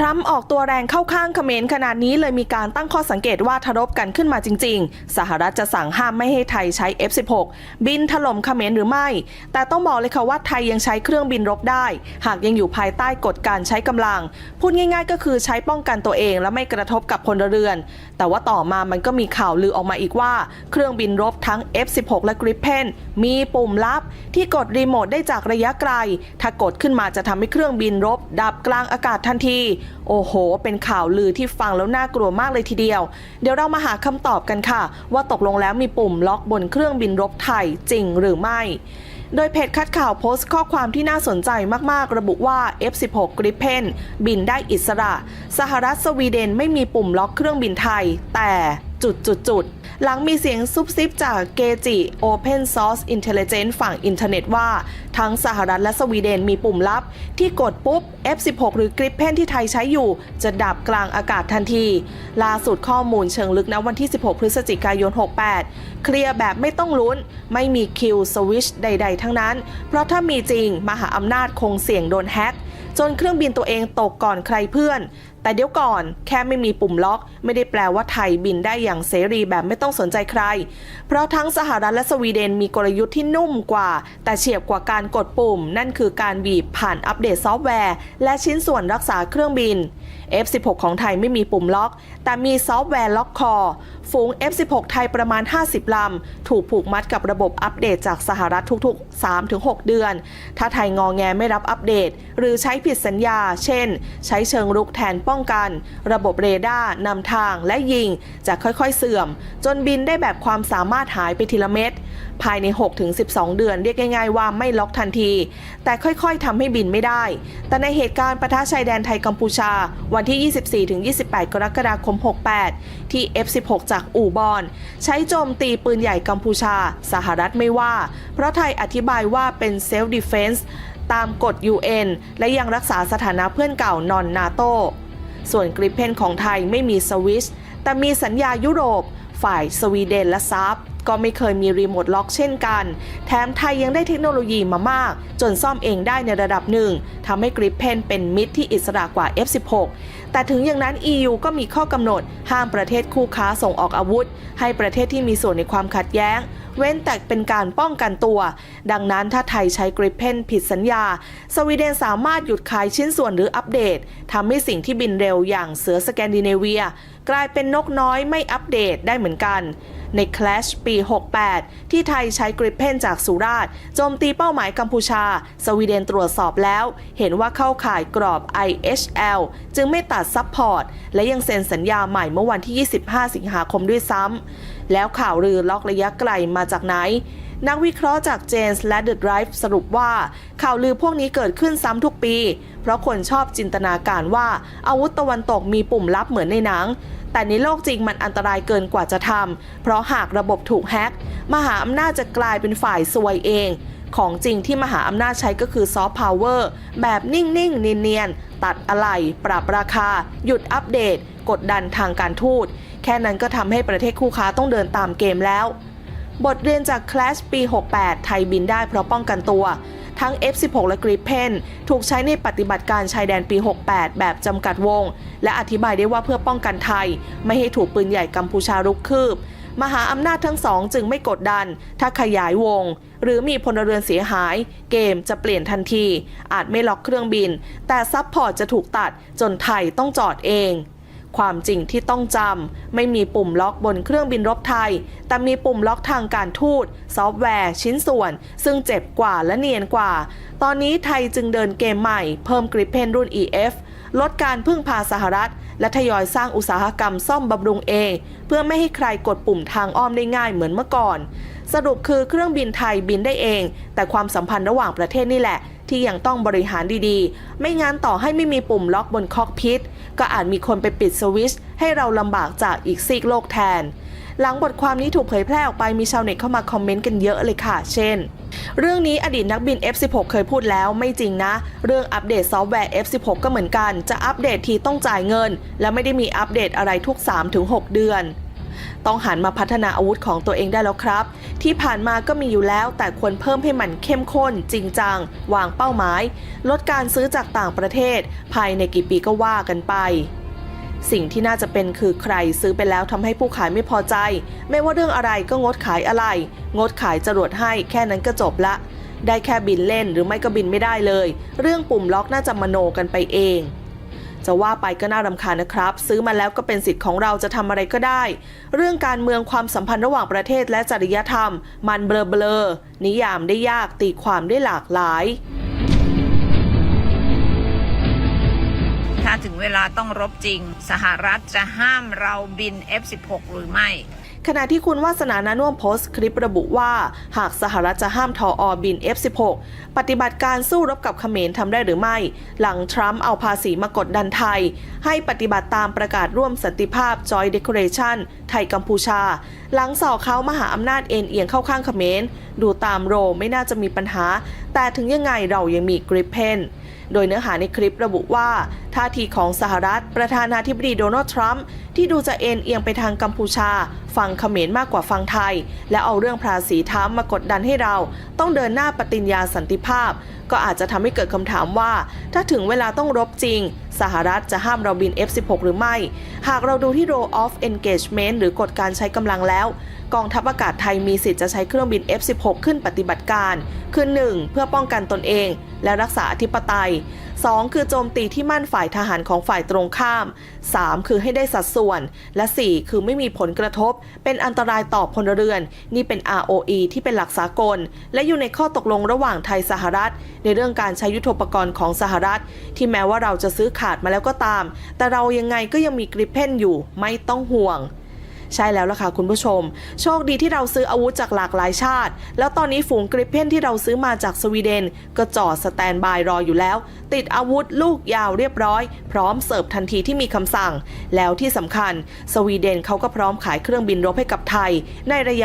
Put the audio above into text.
ทรัมป์ออกตัวแรงเข้าข้างเขมรขนาดนี้เลยมีการตั้งข้อสังเกตว่าทรบกันขึ้นมาจริง ๆ สหรัฐจะสั่งห้ามไม่ให้ไทยใช้ F16 บินถล่มเขมรหรือไม่ แต่ต้องบอกเลยค่ะว่าไทยยังใช้เครื่องบินรบได้ หากยังอยู่ภายใต้กฎการใช้กำลัง พูดง่าย ๆ ก็คือใช้ป้องกันตัวเองและไม่กระทบกับพลเรือน แต่ว่าต่อมามันก็มีข่าวลือออกมาอีกว่า เครื่องบินรบทั้ง F16 และ Gripen มีปุ่มลับ ที่กดรีโมทได้จากระยะไกล ถ้ากดขึ้นมาจะทำให้เครื่องบินรบ ดับกลางอากาศทันทีโอ้โห เป็นข่าวลือที่ฟังแล้วน่ากลัวมากเลยทีเดียว เดี๋ยวเรามาหาคำตอบกันค่ะ ว่าตกลงแล้วมีปุ่มล็อกบนเครื่องบินรบไทยจริงหรือไม่โดยเพจคัดข่าวโพสต์ข้อความที่น่าสนใจมาก ๆ ระบุว่า F16 Gripen บินได้อิสระ สหรัฐสวีเดนไม่มีปุ่มล็อกเครื่องบินไทย แต่ จุดจุดจุดหลังมีเสียงซุบซิบจากเกจิ Open Source Intelligence ฝั่งอินเทอร์เน็ตว่า ทั้งสหรัฐและสวีเดนมีปุ่มลับ ที่กดปุ๊บ F16 หรือ Gripen ที่ไทยใช้อยู่ จะดับกลางอากาศทันที ล่าสุดข้อมูลเชิงลึกนะวันที่ 16 พฤศจิกายน 68 เคลียร์แบบไม่ต้องลุ้น ไม่มีคิวสวิชใด ๆ ทั้งนั้น เพราะถ้ามีจริง มหาอำนาจคงเสี่ยงโดนแฮ็กจนเครื่องบินตัวเองตกก่อนใครเพื่อน แต่เดี๋ยวก่อนแค่ไม่มีปุ่มล็อก ไม่ได้แปลว่าไทยบินได้อย่างเสรีแบบไม่ต้องสนใจใคร เพราะทั้งสหรัฐและสวีเดนมีกลยุทธ์ที่นุ่มกว่า แต่เฉียบกว่าการกดปุ่ม นั่นคือการบีบผ่านอัปเดตซอฟต์แวร์ และชิ้นส่วนรักษาเครื่องบิน F16 ของไทยไม่มีปุ่มล็อก แต่มีซอฟต์แวร์ล็อกคอ ฝูง F16 ไทยประมาณ 50 ลำ ถูกผูกมัดกับระบบอัปเดตจากสหรัฐทุกๆ 3-6 เดือน ถ้าไทยงอแงไม่รับอัปเดต หรือใช้ผิดสัญญา เช่น ใช้เชิงรุกแทนป้องกัน ระบบเรดาร์นำทางและยิง จะค่อยๆเสื่อม จนบินได้แบบความสามารถหายไปทีละเม็ดภายใน 6-12 เดือนเรียกง่ายๆว่าไม่ล็อกทันที แต่ค่อยๆทำให้บินไม่ได้ แต่ในเหตุการณ์ปะทะชายแดนไทยกัมพูชา วันที่ 24-28 กรกฎาคม 68 ที่ F16 จากอู่บอน ใช้โจมตีปืนใหญ่กัมพูชา สหรัฐไม่ว่า เพราะไทยอธิบายว่าเป็น self defense ตามกฎ UN และยังรักษาสถานะเพื่อนเก่านอนนาโต ส่วนกริปเพนของไทยไม่มีสวิสแต่มีสัญญายุโรป ฝ่ายสวีเดนและซับ ก็ไม่เคยมีรีโมทล็อกเช่นกัน แถมไทยยังได้เทคโนโลยีมามาก จนซ่อมเองได้ในระดับหนึ่งทำให้กริปเพนเป็นมิตรที่อิสระกว่า F16 แต่ถึงอย่างนั้น EU ก็มีข้อกำหนด ห้ามประเทศคู่ค้าส่งออกอาวุธ ให้ประเทศที่มีส่วนในความขัดแย้ง เว้นแต่เป็นการป้องกันตัว ดังนั้นถ้าไทยใช้กริปเพนผิดสัญญา สวีเดนสามารถหยุดขายชิ้นส่วนหรืออัปเดตทำให้สิ่งที่บินเร็วอย่างเสือสแกนดิเนเวีย กลายเป็นนกน้อยไม่อัปเดตได้เหมือนกัน ใน Clash ปี 68 ที่ไทยใช้กริปเพนจากสุราษฎร์โจมตีเป้าหมายกัมพูชา สวีเดนตรวจสอบแล้ว เห็นว่าเข้าข่ายกรอบ IHL จึงไม่ตัดซัพพอร์ต และยังเซ็นสัญญาใหม่เมื่อวันที่ 25 สิงหาคมด้วยซ้ำแล้วข่าวลือล็อกระยะไกลมาจากไหนนักวิเคราะห์จาก Janes และ The Drive สรุปว่า ข่าวลือพวกนี้เกิดขึ้นซ้ำทุกปี เพราะคนชอบจินตนาการว่าอาวุธตะวันตกมีปุ่มลับเหมือนในหนัง แต่ในโลกจริงมันอันตรายเกินกว่าจะทำเพราะหากระบบถูกแฮ็กมหาอำนาจจะกลายเป็นฝ่ายซวยเอง ของจริงที่มหาอำนาจใช้ก็คือซอฟต์พาวเวอร์แบบนิ่งๆเนียนๆตัดอะไหล่ปรับราคา หยุดอัปเดต กดดันทางการทูต แค่นั้นก็ทำให้ประเทศคู่ค้าต้องเดินตามเกมแล้ว บทเรียนจาก Clash ปี 68 ไทยบินได้เพราะป้องกันตัว ทั้ง F16 และ Gripen ถูกใช้ในปฏิบัติการชายแดนปี 68 แบบจำกัดวง และอธิบายได้ว่าเพื่อป้องกันไทย ไม่ให้ถูกปืนใหญ่กัมพูชารุกคืบ มหาอำนาจทั้งสองจึงไม่กดดัน ถ้าขยายวง หรือมีพลเรือนเสียหาย เกมจะเปลี่ยนทันที อาจไม่ล็อกเครื่องบิน แต่ซับพอร์ตจะถูกตัดจนไทยต้องจอดเอง ความจริงที่ต้องจำ ไม่มีปุ่มล็อกบนเครื่องบินรบไทย แต่มีปุ่มล็อกทางการทูต ซอฟต์แวร์ชิ้นส่วน ซึ่งเจ็บกว่าและเนียนกว่า ตอนนี้ไทยจึงเดินเกมใหม่ เพิ่มกริปเพนรุ่น EF ลดการพึ่งพาสหรัฐ และทยอยสร้างอุตสาหกรรมซ่อมบำรุงเอง เพื่อไม่ให้ใครกดปุ่มทางอ้อมได้ง่ายเหมือนเมื่อก่อน สรุปคือเครื่องบินไทยบินได้เอง แต่ความสัมพันธ์ระหว่างประเทศนี่แหละ ที่ยังต้องบริหารดีๆ ไม่งั้นต่อให้ไม่มีปุ่มล็อกบนคอกพิทก็อาจมีคนไปปิดสวิตช์ให้เราลำบากจากอีกซีกโลกแทน หลังบทความนี้ถูกเผยแพร่ออกไปมีชาวเน็ตเข้ามาคอมเมนต์กันเยอะเลยค่ะ เช่น เรื่องนี้อดีตนักบิน F16 เคยพูดแล้วไม่จริงนะ เรื่องอัปเดตซอฟต์แวร์ F16 ก็เหมือนกัน จะอัปเดตทีต้องจ่ายเงิน และไม่ได้มีอัปเดตอะไรทุก 3-6 เดือน ต้องหันมาพัฒนาอาวุธของตัวเองได้แล้วครับ ที่ผ่านมาก็มีอยู่แล้ว แต่ควรเพิ่มให้มันเข้มข้น จริงจัง วางเป้าหมาย ลดการซื้อจากต่างประเทศ ภายในกี่ปีก็ว่ากันไปสิ่งที่น่าจะเป็นคือใครซื้อไปแล้วทำให้ผู้ขายไม่พอใจ ไม่ว่าเรื่องอะไรก็งดขายอะไร งดขายจรวดให้แค่นั้นก็จบละ ได้แค่บินเล่นหรือไม่ก็บินไม่ได้เลย เรื่องปุ่มล็อกน่าจะมโนกันไปเอง จะว่าไปก็น่ารำคาญนะครับ ซื้อมาแล้วก็เป็นสิทธิ์ของเราจะทำอะไรก็ได้ เรื่องการเมืองความสัมพันธ์ระหว่างประเทศและจริยธรรม มันเบลอเบลอๆนิยามได้ยากตีความได้หลากหลาย ถ้าถึงเวลาต้องรบจริง สหรัฐจะห้ามเราบิน F16 หรือไม่ ขณะที่คุณวาสนานานุ่วมโพสต์คลิประบุว่า หากสหรัฐจะห้ามทออบิน F16 ปฏิบัติการสู้รบกับเขมรทำได้หรือไม่ หลังทรัมป์เอาภาษีมากดดันไทย ให้ปฏิบัติตามประกาศร่วมสันติภาพ Joint Declaration ไทยกัมพูชา หลังส่อเขามหาอำนาจเอ็นเอียงเข้าข้างเขมรดูตามโรไม่น่าจะมีปัญหา แต่ถึงยังไงเรายังมีกริปเพนโดยเนื้อหาในคลิประบุว่า ท่าทีของสหรัฐประธานาธิบดีโดนัลด์ทรัมป์ ที่ดูจะเอ็นเอียงไปทางกัมพูชาฟังเขมรมากกว่าฟังไทย และเอาเรื่องภาษีท้ามมากดดันให้เรา ต้องเดินหน้าปฏิญญาสันติภาพ ก็อาจจะทำให้เกิดคำถามว่า ถ้าถึงเวลาต้องรบจริง สหรัฐจะห้ามเราบิน F16 หรือไม่ หากเราดูที่ role of engagement หรือกฎการใช้กำลังแล้ว กองทัพอากาศไทยมีสิทธิ์จะใช้เครื่องบิน F16 ขึ้นปฏิบัติการ คือ 1. เพื่อป้องกันตนเอง และรักษาอธิปไตย 2. คือโจมตีที่มั่นฝ่ายทหารของฝ่ายตรงข้าม 3. คือให้ได้สัดส่วนและ 4. คือไม่มีผลกระทบ เป็นอันตรายต่อพลเรือน นี่เป็น ROE ที่เป็นหลักสากล และอยู่ในข้อตกลงระหว่างไทยสหรัฐ ในเรื่องการใช้ยุทโธปกรณ์ของสหรัฐ ที่แม้ว่าเราจะซื้อขาดมาแล้วก็ตาม แต่เรายังไงก็ยังมีกริปเพนอยู่ไม่ต้องห่วง ใช่แล้วล่ะค่ะคุณผู้ชม โชคดีที่เราซื้ออาวุธจากหลากหลายชาติ แล้วตอนนี้ฝูงกริปเพนที่เราซื้อมาจากสวีเดน ก็จอดสแตนบายรออยู่แล้ว ติดอาวุธลูกยาวเรียบร้อย พร้อมเสิร์ฟทันทีที่มีคำสั่ง แล้วที่สำคัญ สวีเดนเขาก็พร้อมขายเครื่องบินรบให้กับไทย ในระยะ